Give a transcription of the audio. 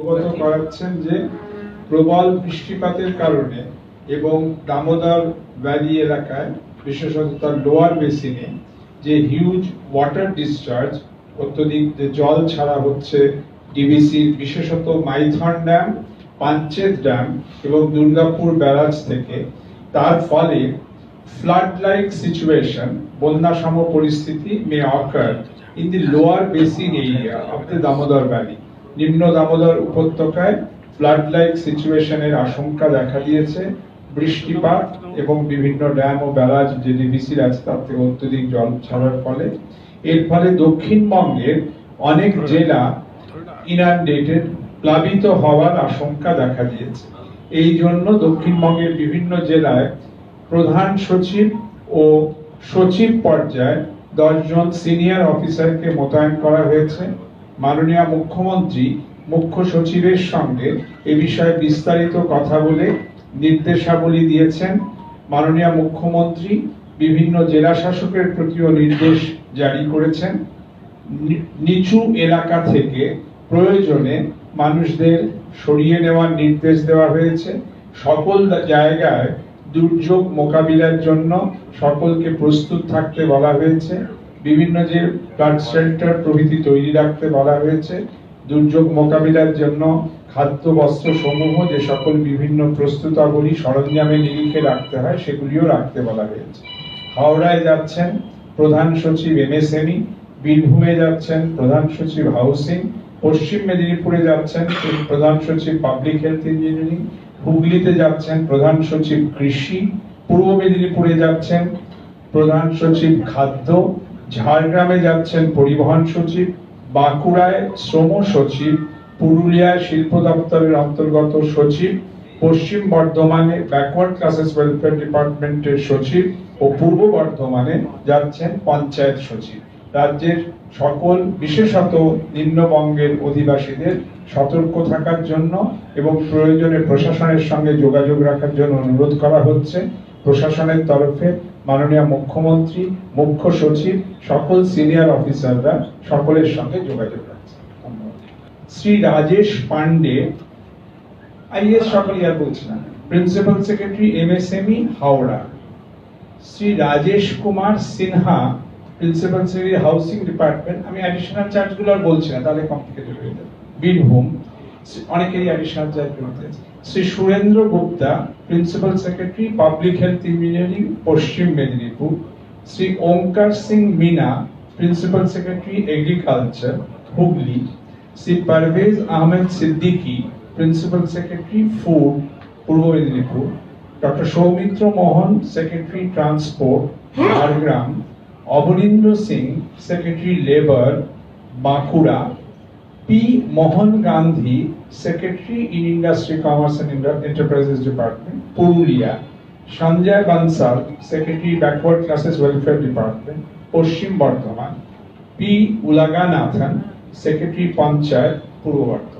অবগত করাচ্ছেন যে প্রবল বৃষ্টিপাতের কারণে এবং দামোদর ভ্যালি এলাকায়, বিশেষত তার লোয়ার বেসিনে, যে হিউজ ওয়াটার ডিসচার্জ অত্যধিক যে জল ছাড়া হচ্ছে ডিবিসির বিশেষত মাইথন ড্যাম পাঞ্চেত ড্যাম এবং দুর্গাপুর ব্যারাজ থেকে, তার ফলে ফ্লাড like সিচুয়েশন বন্যা সম পরিস্থিতি may occur in the lower basin area of the Damodar Valley নিম্ন দামোদর উপত্যকায় ফ্লাড লাইক সিচুয়েশনের আশঙ্কা দেখা দিয়েছে। বৃষ্টিপাত এবং বিভিন্ন ড্যাম ও ব্যারাজ যে ডিবিসির আছে থেকে অত্যধিক জল ছাড়ার ফলে। এর ফলে দক্ষিণবঙ্গের অনেক জেলা ইনান্ডেটেড প্লাবিত হওয়ার আশঙ্কা দেখা দিয়েছে। এই জন্য দক্ষিণবঙ্গের বিভিন্ন জেলায় প্রধান সচিব ও সচিব পর্যায়ে দশজন সিনিয়র অফিসারকে মোতায়েন করা হয়েছে। মাননীয় মুখ্যমন্ত্রী, মুখ্য সচিবের সঙ্গে এ বিষয়ে বিস্তারিত কথা বলে নির্দেশাবলী দিয়েছেন। মাননীয় মুখ্যমন্ত্রী বিভিন্ন জেলা শাসকের প্রতিও নির্দেশ জারি করেছেন। নিচু এলাকা থেকে প্রয়োজনে মানুষদের সরিয়ে নেওয়ার নির্দেশ দেওয়া হয়েছে। সকল জায়গায় দুর্যোগ মোকাবিলার জন্য সকলকে প্রস্তুত থাকতে বলা হয়েছে। বিভিন্ন যে ফ্লাড শেল্টার প্রভৃতি তৈরি রাখতে বলা হয়েছে, দুর্যোগ মোকাবিলার জন্য খাদ্য, বস্ত্র সমূহ যে সকল বিভিন্ন প্রস্তুতাবলী সরঞ্জামে নিরিখে রাখতে হয়, সেগুলিও রাখতে বলা হয়েছে। হাওড়ায় যাচ্ছেন প্রধান সচিব এমএসএমই, বীরভূমে যাচ্ছেন প্রধান সচিব হাউসিং, পশ্চিম মেদিনীপুরে যাচ্ছেন প্রধান সচিব পাবলিক হেলথ ইঞ্জিনিয়ারিং, হুগলিতে যাচ্ছেন প্রধান সচিব কৃষি, পূর্ব মেদিনীপুরে যাচ্ছেন প্রধান সচিব খাদ্য ঝাড়গ্রামে যাচ্ছেন পরিবহন সচিব, বাঁকুড়ায় শ্রম সচিব, পুরুলিয়ায় শিল্প দপ্তরের অন্তর্গত সচিব, পশ্চিম বর্ধমানে ব্যাকওয়ার্ড ক্লাসেস ওয়েলফেয়ার ডিপার্টমেন্টের সচিব ও পূর্ব বর্ধমানে যাচ্ছেন পঞ্চায়েত সচিব। রাজ্যের সকল বিশেষত নিম্নবঙ্গের অধিবাসীদের সতর্ক থাকার জন্য এবং প্রয়োজনে প্রশাসনের সঙ্গে যোগাযোগ রাখার জন্য অনুরোধ করা হচ্ছে। প্রশাসনের তরফে মাননীয় মুখ্যমন্ত্রী, মুখ্য সচিব, সকল সিনিয়র অফিসাররা সকলের সঙ্গে যোগাযোগ রাখছে। শ্রী রাজেশ পান্ডে আইএস সকলই আর বলছি না, principal secretary MSME Howrah. Shri Rajesh Kumar Sinha, principal secretary housing department, আমি অ্যাডিশনাল চার্জগুলো আর বলছি না, তাহলে কমপ্লিকেটেড হয়ে যাবে। বীরভূম। অনেকেরই অ্যাডিশনাল চার্জ বলতে Shri Surendra Gupta principal secretary public health engineering Paschim Medinipur. Shri Onkar Singh Meena principal secretary agriculture Hooghly. Shri Parvez Ahmed Siddiqui principal secretary food Purba Medinipur. Doctor Soumitra Mohan secretary transport Jhargram. Abanindra Singh secretary labour Bankura. P Mohan Gandhi secretary in industry commerce and enterprises department Purulia Sanjay Bansal secretary backward classes welfare department Paschim Bardhaman P Ulaganathan secretary panchayat Purba Bardhaman